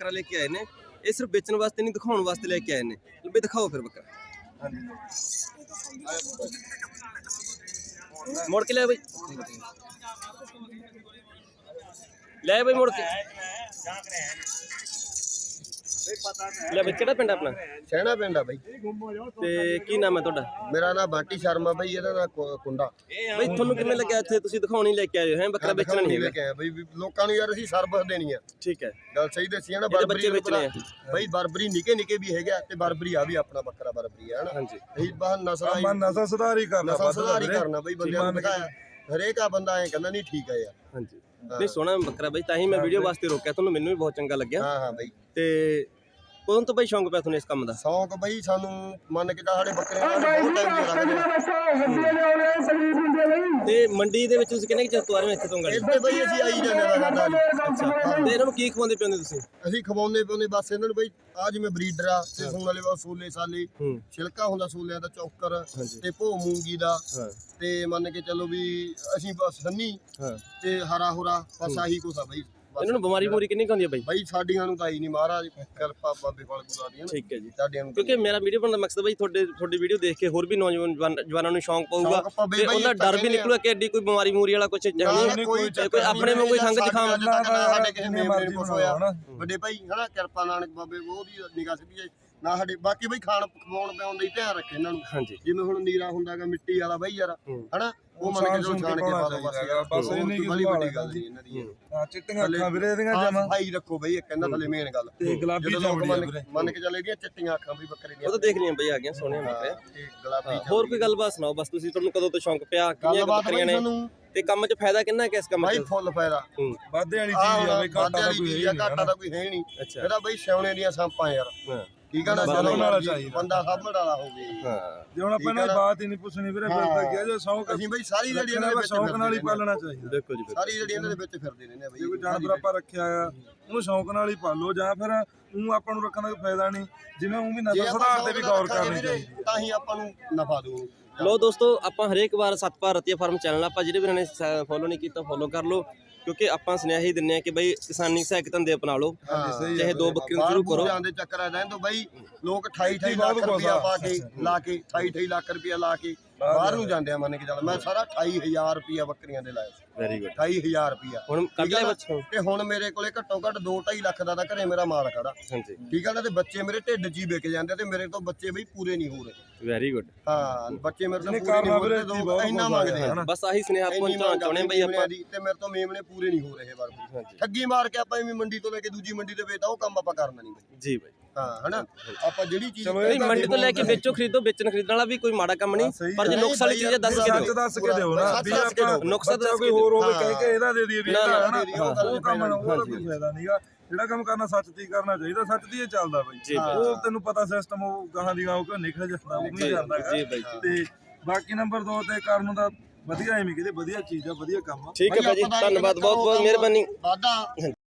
ਬੱਕਰਾ ਲੈ ਕੇ ਆਏ ਨੇ। ਇਹ ਸਿਰਫ ਵੇਚਣ ਵਾਸਤੇ ਨਹੀਂ ਦਿਖਾਉਣ ਵਾਸਤੇ ਲੈ ਕੇ ਆਏ ਨੇ। ਵੀ ਦਿਖਾਓ ਫਿਰ ਬੱਕਰਾ। ਮੋੜ ਕੇ ਲੈ ਬਈ। ਲੈ ਬਈ ਮੋੜ ਕੇ। ਲੈ ਬਈ ਕਿਹੜਾ ਪਿੰਡ ਆਪਣਾ? ਸਹਿਣਾ ਪਿੰਡ ਆ ਬਾਈ। ਤੇ ਕੀ ਨਾਮ ਹੈ ਤੁਹਾਡਾ? ਮੇਰਾ ਨਾਮ ਬਾਂਟੀ ਸ਼ਰਮਾ ਬਾਈ ਇਹਦਾ ਨਾਮ ਕੁ- ਕੁੰਡਾ। ਬਈ ਤੁਹਾਨੂੰ ਕਿਵੇਂ ਲੱਗਿਆ ਇੱਥੇ? ਤੁਸੀਂ ਦਿਖਾਉਣੀ ਲੈ ਕੇ ਆਏ ਹੋ ਹੈ? ਬੱਕਰਾ ਵੇਚਣਾ ਨਹੀਂ ਲੈ ਹੈਗਾ ਕੇ ਆਏ ਬਈ ਵੀ ਲੋਕਾਂ ਨੂੰ ਯਾਰ ਅਸੀਂ ਸਰਵਿਸ ਦੇਣੀ ਆ। ਠੀਕ ਹੈ। ਗੱਲ ਸਹੀ ਦੱਸੀ ਆ ਨਾ ਬਰਬਰੀ ਬੱਚੇ ਵੇਚਣੇ ਆ। ਬਈ ਬਰਬਰੀ ਨਿੱਕੇ ਨਿੱਕੇ ਵੀ ਹੈਗੇ ਤੇ ਬਰਬਰੀ ਆ ਵੀ ਆਪਣਾ ਬੱਕਰਾ ਬਰਬਰੀ ਆ ਹਨਾ? ਹਾਂਜੀ। ਅਸੀਂ ਬਾਹਰ ਨਸਲ ਆਪਾਂ ਨਸਲ ਸੁਧਾਰ ਹੀ ਕਰਨਾ ਨਸਲ ਵੱਧ ਸੁਧਾਰ। ਕਰਨਾ ਬਈ ਬੰਦਿਆਂ ਨੂੰ ਦਿਖਾਇਆ। ਹਰੇਕ ਆ ਬੰਦਾ ਐ ਕਹਿੰਦਾ ਨਹੀਂ ਠੀਕ ਆ ਯਾਰ। ਹਾਂਜੀ। ਨਹੀਂ ਸੋਹਣਾ ਬੱਕਰਾ ਬਈ ਤਾਂ ਹੀ ਮੈਂ ਵੀਡੀਓ ਵਾਸਤੇ ਰੋਕਿਆ ਤੁਹਾਨੂੰ ਮੈਨੂੰ ਵੀ ਬਹੁਤ ਚੰਗਾ ਲੱਗਿਆ। ਹਾਂ ਹਾਂ ਬਈ। ਤੇ ਕਦੋਂ ਤੋਂ ਬਈ ਸ਼ੌਂਕ ਪਿਆ ਤੁਹਾਨੂੰ ਇਸ ਕੰਮ ਦਾ? ਸ਼ੌਂਕ ਬਈ ਸਾਨੂੰ ਮੰਨ ਕੇ ਤਾਂ ਸਾਡੇ ਬੱਕਰੇ ਨਾਲ ਬਹੁਤ ਟਾਈਮ ਦੇ ਲੱਗਦੇ ਤੇ ਮੰਡੀ ਦੇ ਵਿੱਚ ਤੁਸੀਂ ਕਿੰਨੇ ਕੁ ਚਿਰ ਤੋਂ ਆ ਰਹੇ ਹੋ ਇੱਥੇ ਤੋਂ ਗਾੜੀ ਇੱਥੇ ਬਈ ਅਸੀਂ ਆਈ ਜਾਂਦੇ ਆ ਸਾਡਾ। ਤੇ ਇਹਨਾਂ ਨੂੰ ਕੀ ਖਵਾਉਂਦੇ ਪਿਆਉਂਦੇ ਤੁਸੀਂ? ਅਸੀਂ ਖਵਾਉਂਦੇ ਪਾਉਂਦੇ ਬਸ ਇਹਨਾਂ ਨੂੰ ਬਈ ਆ ਜਿਵੇਂ ਬਰੀਡਰ ਆ ਤੇ ਸੁਣ ਵਾਲੇ ਵਾ ਸੋਲੇ ਸਾਲੇ ਹੂੰ। ਛਿਲਕਾ ਹੁੰਦਾ ਸੋਲਿਆਂ ਦਾ ਚੌਕਰ। ਤੇ ਭੋ ਮੂੰਗੀ ਦਾ ਹਾਂ। ਤੇ ਮੰਨ ਕੇ ਚੱਲੋ ਵੀ ਅਸੀਂ ਬਸ ਸੰਨੀ ਹਾਂ। ਤੇ ਹਰਾ ਹੋਰਾ ਬਸ ਆਹੀ ਆ ਬਈ। ਇਹਨਾਂ ਨੂੰ ਬਿਮਾਰੀ ਬੂਰੀ ਕਿੰਨੀ ਹੁੰਦੀ ਹੈ ਬਈ? ਬਈ ਸਾਡੀਆਂ ਨੂੰ ਤਾਂ ਆਈ ਨਹੀਂ ਮਹਾਰਾਜ ਕਿਰਪਾ ਬਾਬੇ ਕੋਲ ਗੁਜ਼ਾ ਦੀਆਂ ਠੀਕ ਹੈ ਜੀ। ਸਾਡੀਆਂ ਨੂੰ ਕਿਉਂਕਿ ਮੇਰਾ ਵੀਡੀਓ ਬਣਨ ਦਾ ਮਕਸਦ ਬਈ ਤੁਹਾਡੇ ਤੁਹਾਡੀ ਵੀਡੀਓ ਦੇਖ ਕੇ ਹੋਰ ਵੀ ਨੌਜਵਾਨ ਜਵਾਨ- ਨੂੰ ਸ਼ੌਂਕ ਪਊਗਾ ਤੇ ਤਾਂ ਡਰ ਵੀ। ਨਿਕਲੂਗਾ ਕਿ ਐਡੀ ਕੋਈ ਬਿਮਾਰੀ ਮੂਰੀ ਵਾਲਾ ਕੁਝ ਜਾਣੀ ਕੋਈ ਆਪਣੇ ਵਾਂਗੂ ਹੀ ਖੰਗ ਜ਼ੁਕਾਮ ਸਾਡੇ ਕਿਸੇ ਮਰਜ਼ੀ ਨੂੰ ਕੁਛ ਹੋਇਆ ਵੱਡੇ ਭਾਈ ਹਨਾ ਕਿਰਪਾ ਨਾਨਕ ਬਾਬੇ ਉਹਦੀ ਨਿਗਾਹ ਸਿੱਧੀ ਹੈ। ਨਾ ਸਾਡੇ ਬਾਕੀ ਬਈ ਖਾਣ ਖਵਾਉਣ ਪਿਆਉਣ ਦਾ ਹੀ ਧਿਆਨ ਰੱਖੇ ਇਹਨਾਂ ਨੂੰ। ਹਾਂਜੀ। ਜਿਵੇਂ ਹੁਣ ਨੀਰਾ ਹੁੰਦਾਗਾ ਮਿੱਟੀ ਵਾਲਾ ਬਈ ਯਾਰ। ਹਨਾ? ਉਹ ਮੰਨ ਕੇ ਚਲੋ ਛਾਣ ਕੇ ਪਾ ਦੋ ਬਸ ਯਾਰ। ਬਸ ਇੰਨੀ ਕੀ ਬੜੀ ਵੱਡੀ ਗੱਲ ਨਹੀਂ ਇਹਨਾਂ ਦੀ ਹਾਂ ਚਿੱਟੀਆਂ ਅੱਖਾਂ ਵੀਰੇ ਇਹਦੀਆਂ ਜਮਾ। ਸਫ਼ਾਈ ਰੱਖੋ ਬਈ ਇਹ ਕਹਿੰਦਾ ਥੱਲੇ ਮੇਨ ਗੱਲ। ਤੇ ਗੁਲਾਬੀ ਚੌੜੀ ਮੰਨ ਵੀਰੇ। ਮੰਨ ਕੇ ਚੱਲੇ ਇਹਦੀਆਂ ਚਿੱਟੀਆਂ ਅੱਖਾਂ ਵੀ ਬੱਕਰੇ ਦੀਆਂ। ਉਹ ਤਾਂ ਦੇਖ ਲਈਆਂ ਬਈ ਆ ਗਈਆਂ ਸੋਹਣੀਆਂ ਬੱਕਰੇ ਤੇ ਗੁਲਾਬੀ ਹੋਰ ਕੋਈ ਗੱਲਬਾਤ ਸੁਣਾਓ? ਬਸ ਤੁਸੀਂ ਤੁਹਾਨੂੰ ਕਦੋਂ ਤੋਂ ਸ਼ੌਂਕ ਪਿਆ ਕਿੰਨੀਆਂ ਬੱਕਰੀਆਂ ਬਈ ਨੇ? ਤੇ ਕੰਮ 'ਚ ਫਾਇਦਾ ਕਿੰਨਾ ਕਿ ਇਸ ਕੰਮ ਬਾਈ 'ਚ ਫੁੱਲ ਫਾਇਦਾ। ਵਾਧੇ ਵਾਲੀ ਚੀਜ਼ ਆ ਬਈ ਘਾਟਾ ਦਾ ਵਾਲੀ ਕੋਈ ਹੈ ਨਹੀਂ ਦਾ ਕੋਈ ਹੈ ਨਹੀਂ। ਅੱਛਾ। ਇਹਦਾ ਬਈ ਸਿਆਉਣੇ ਦੀਆਂ ਸੰਪਾਂ ਯਾਰ। ਹਾਂ। ਠੀਕ ਆ ਨਾ ਚਾਹੀਦਾ। ਬੰਦਾ ਸਾਂਭਣ ਵਾਲਾ ਹੋਵੇ। ਹਾਂ। ਜੇ ਹੁਣ ਆਪਾਂ ਨੇ ਬਾਤ ਹੀ ਨਹੀਂ ਪੁੱਛਣੀ ਵੀਰੇ ਫਿਰ ਤਾਂ ਕੀ ਜੋ ਸ਼ੌਂਕ ਅਸੀਂ ਬਈ ਸਾਰੀ ਜਿਹੜੀ ਇਹਨਾਂ ਦੇ ਵਾ ਵਿੱਚ ਸ਼ੌਂਕ ਨਾਲ ਹੀ ਪਾਲਣਾ ਚਾਹੀਦਾ। ਦੇਖੋ ਜੀ ਸਾਰੀ ਜਿਹੜੀ ਇਹਨਾਂ ਦੇ ਵਿੱਚ ਫਿਰਦੇ ਰਹਿੰਦੇ ਆ ਜੇ ਕੋਈ ਬਈ ਜਾਨਵਰ ਆਪਾਂ ਰੱਖਿਆ ਆ ਉਹਨੂੰ ਸ਼ੌਂਕ ਨਾਲ ਹੀ ਪਾਲੋ ਜਾਂ ਫਿਰ ਉਹ ਆਪਾਂ ਨੂੰ ਰੱਖਣ ਦਾ ਕੋਈ ਫਾਇਦਾ ਨਹੀਂ ਜਿਵੇਂ ਉਹ ਵੀ ਨਜ਼ਰ ਸੁਧਾਰ ਤੇ ਵੀ ਗੌਰ ਕਰਨੀ ਚਾਹੀਦੀ ਤਾਂ ਹੀ ਆਪਾਂ ਨੂੰ ਨਫਾ ਦੂ ਲੋ ਦੋਸਤੋ ਆਪਾਂ ਹਰੇਕ ਵਾਰ ਸਤਪਾਲ ਰਤੀਆ ਫਾਰਮ ਚੈਨਲ ਆਪਾਂ ਜਿਹੜੇ ਵੀਰਾਂ ਨੇ ਫੋਲੋ ਨਹੀਂ ਕੀਤਾ ਫੋਲੋ ਕਰ ਲਓ। ਕਿਉਂਕਿ ਆਪਾਂ ਸੁਨੇਹਾ ਹੀ ਦਿੰਨੇ ਆ ਕਿ ਬਈ ਕਿਸਾਨੀ ਸਹਾਇਕ ਧੰਦੇ ਅਪਣਾ ਲਓ। ਚਾਹੇ ਦੋ ਬੱਕਰੀਆਂ ਸ਼ੁਰੂ ਕਰੋ ਜਾਂਦੇ ਚੱਕਰ ਆ ਰਹਿੰਦੇ ਬਈ ਲੋਕ 28 28 ਬਹੁਤ ਲੱਖ ਰੁਪਇਆ। ਪਾ ਕੇ ਲਾ ਕੇ 28 28 ਲੱਖ ਰੁਪਇਆ ਲਾ ਕੇ ਬਾਹਰ ਨੂੰ ਜਾਂਦੇ ਆ ਮੰਨ ਕੇ ਚੱਲ। ਮੈਂ ਸਾਰਾ 28000 ਰੁਪਇਆ ਬੱਕਰੀਆਂ ਦੇ ਲਾਇਆ ਸੀ। ਵੈਰੀ ਗੁੱਡ 28000 ਰੁਪਇਆ ਹੁਣ ਕੱਢ ਲੈ? ਬੱਚੋਂ ਤੇ ਹੁਣ ਮੇਰੇ ਕੋਲੇ ਘੱਟੋ ਘੱਟ 2 2.5 ਲੱਖ ਦਾ ਤਾਂ ਘਰੇ ਮੇਰਾ ਮਾਲ ਖੜਾ ਹਾਂਜੀ। ਠੀਕ ਆ ਨਾ? ਤੇ ਬੱਚੇ ਮੇਰੇ ਢਿੱਡ 'ਚ ਹੀ ਵਿਕ ਜਾਂਦੇ ਤੇ ਮੇਰੇ ਤੋਂ ਬੱਚੇ ਬਈ ਪੂਰੇ ਨਹੀਂ ਹੋ ਰਹੇ। ਵੈਰੀ ਗੁੱਡ ਹਾਂ ਬੱਚੇ ਮੇਰੇ ਤੋਂ ਪੂਰੇ ਨਹੀਂ ਹੋ ਰਹੇ ਇੰਨਾ ਮੰਗਦੇ। ਬਸ ਆਹੀ ਸੁਨੇਹਾ ਪਹੁੰਚਾਉਣਾ ਬਈ ਆਪਾਂ ਤੇ ਮੇਰੇ ਤੋਂ ਮੇਮਣੇ ਪੂਰੇ ਨਹੀਂ ਹੋ ਰਹੇ ਹਾਂਜੀ। ਠੱਗੀ ਮਾਰ ਕੇ ਆਪਾਂ ਐਵੇਂ ਮੰਡੀ ਤੋਂ ਲੈ ਕੇ ਦੂਜੀ ਮੰਡੀ ਤੇ ਵੇਚਦਾ ਉਹ ਕੰਮ ਆਪਾਂ ਕਰਨਾ ਨਹੀਂ ਬਈ। ਜੀ ਬਈ। ਹਾਂ ਹਨਾ? ਆਪਾਂ ਜਿਹੜੀ ਚੀਜ਼ ਨਹੀਂ ਮੰਡੀ ਤੋਂ ਲੈ ਕੇ ਵੇਚੋ ਖਰੀਦੋ ਵੇਚਣ ਖਰੀਦਣ ਵਾਲਾ ਵੀ ਕੋਈ ਮਾੜਾ ਕੰਮ ਨਹੀਂ ਪਰ ਜੇ। ਨੁਕਸ ਵਾਲੀ ਚੀਜ਼ ਦੱਸ ਕੇ ਦਿਓ। ਦੱਸ ਕੇ ਦਿਓ ਨਾ। ਵੀ ਆਪਾਂ। ਨੁਕਸ ਦੱਸ ਕੋਈ ਹੋਰ ਹੋਵੇ। ਕਹਿ ਕੇ ਇਹਦਾ ਦੇ ਦਈਏ ਵੀ ਹਨਾ ਉਹ ਕੰਮ ਨਾ ਉਹਦਾ ਕੋਈ ਫਾਇਦਾ ਨਹੀਂਗਾ ਜਿਹੜਾ ਕੰਮ ਕਰਨਾ ਸੱਚ ਦੀ ਕਰਨਾ ਚਾਹੀਦਾ ਸੱਚ ਦੀ ਹੀ ਚੱਲਦਾ ਬਈ। ਉਹ ਤੈਨੂੰ ਪਤਾ ਸਿਸਟਮ ਉਹ ਗਾਹਾਂ ਦੀ ਗਾਹਾਂ ਉਹ ਨਿਕਲ ਜਾਂਦਾ ਉਹ ਨਹੀਂ ਜਾਂਦਾ ਹੈਗਾ। ਜੀ ਬਈ। ਤੇ ਬਾਕੀ ਨੰਬਰ 2 ਤੇ ਕਰਨ ਦਾ ਵਧੀਆ ਐਵੇਂ ਕਿਤੇ ਵਧੀਆ ਚੀਜ਼ ਆ ਵਧੀਆ ਕੰਮ ਆ। ਠੀਕ ਹੈ ਭਾਜੀ ਧੰਨਵਾਦ ਬਹੁਤ ਬਹੁਤ ਮਿਹਰਬਾਨੀ। ਵਾਦਾ